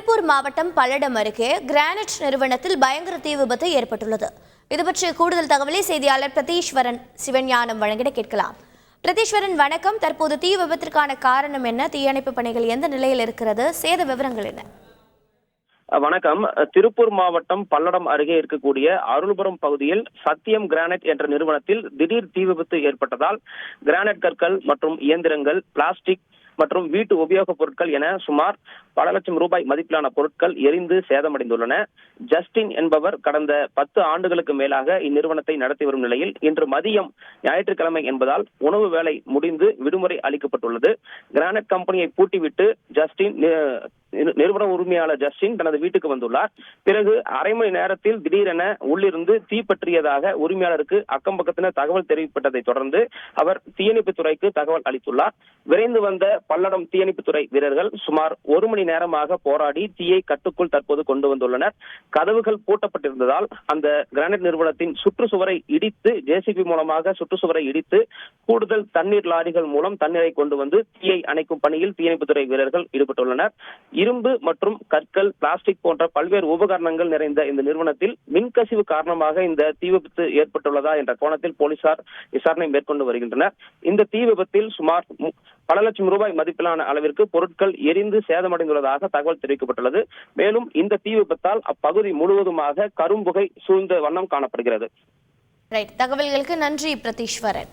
திருப்பூர் மாவட்டம் பல்லடம் அருகே கிரானைட் நிறுவனத்தில் பயங்கர தீ விபத்து ஏற்பட்டுள்ளது. இது பற்றிய கூடுதல் தகவலை செய்தியாளர் பிரதீஸ்வரன் சிவஞானம் வழங்கிட கேட்கலாம். பிரதீஸ்வரன் வணக்கம். தற்போது தீ விபத்திற்கான காரணம் என்ன? தீயணைப்பு பணிகள் எந்த நிலையில் இருக்கிறது? சேத விவரங்கள் என்ன? வணக்கம். திருப்பூர் மாவட்டம் பல்லடம் அருகே இருக்கக்கூடிய அருள்புரம் பகுதியில் சத்தியம் கிரானைட் என்ற நிறுவனத்தில் திடீர் தீ விபத்து ஏற்பட்டதால் கிரானைட் கற்கள் மற்றும் இயந்திரங்கள் பிளாஸ்டிக் மற்றும் வீட்டு உபயோகப் பொருட்கள் என சுமார் பல லட்சம் ரூபாய் மதிப்பிலான பொருட்கள் எரிந்து சேதமடைந்துள்ளன. ஜஸ்டின் என்பவர் கடந்த பத்து ஆண்டுகளுக்கு மேலாக இந்நிறுவனத்தை நடத்தி வரும் நிலையில் இன்று மதியம் ஞாயிற்றுக்கிழமை என்பதால் உணவு வேலை முடிந்து விடுமுறை அளிக்கப்பட்டுள்ளது. கிரானைட் கம்பெனியை பூட்டிவிட்டு ஜஸ்டின் நிறுவன உரிமையாளர் ஜஸ்டின் தனது வீட்டுக்கு வந்துள்ளார். பிறகு அரை மணி நேரத்தில் திடீரென உள்ளிருந்து தீ பற்றியதாக உரிமையாளருக்கு அக்கம் பக்கத்தினர் தகவல் தெரிவிக்கப்பட்டதை தொடர்ந்து அவர் தீயணைப்பு துறைக்கு தகவல் அளித்துள்ளார். விரைந்து வந்த பல்லடம் தீயணைப்புத் துறை வீரர்கள் சுமார் ஒரு மணி நேரமாக போராடி தீயை கட்டுக்குள் தற்போது கொண்டு வந்துள்ளனர். கதவுகள் பூட்டப்பட்டிருந்ததால் அந்த கிரானைட் நிறுவனத்தின் சுற்றுச்சுவரை இடித்து ஜேசிபி மூலமாக சுற்றுச்சுவரை இடித்து கூடுதல் தண்ணீர் லாரிகள் மூலம் தண்ணீரை கொண்டு வந்து தீயை அணைக்கும் பணியில் தீயணைப்புத்துறை வீரர்கள் ஈடுபட்டுள்ளனர். இரும்பு மற்றும் கற்கள் பிளாஸ்டிக் போன்ற பல்வேறு உபகரணங்கள் நிறைந்த இந்த நிறுவனத்தில் மின்கசிவு காரணமாக இந்த தீ விபத்து ஏற்பட்டுள்ளதா என்ற கோணத்தில் போலீசார் விசாரணை மேற்கொண்டு வருகின்றனர். இந்த தீ விபத்தில் சுமார் பல லட்சம் ரூபாய் மதிப்பிலான அளவிற்கு பொருட்கள் எரிந்து சேதமடைந்துள்ளதாக தகவல் தெரிவிக்கப்பட்டுள்ளது. மேலும் இந்த தீ விபத்தால் அப்பகுதி முழுவதுமாக கரும்புகை சூழ்ந்த வண்ணம் காணப்படுகிறது. ரைட் தகவல்களுக்கு நன்றி பிரதீஸ்வரன்.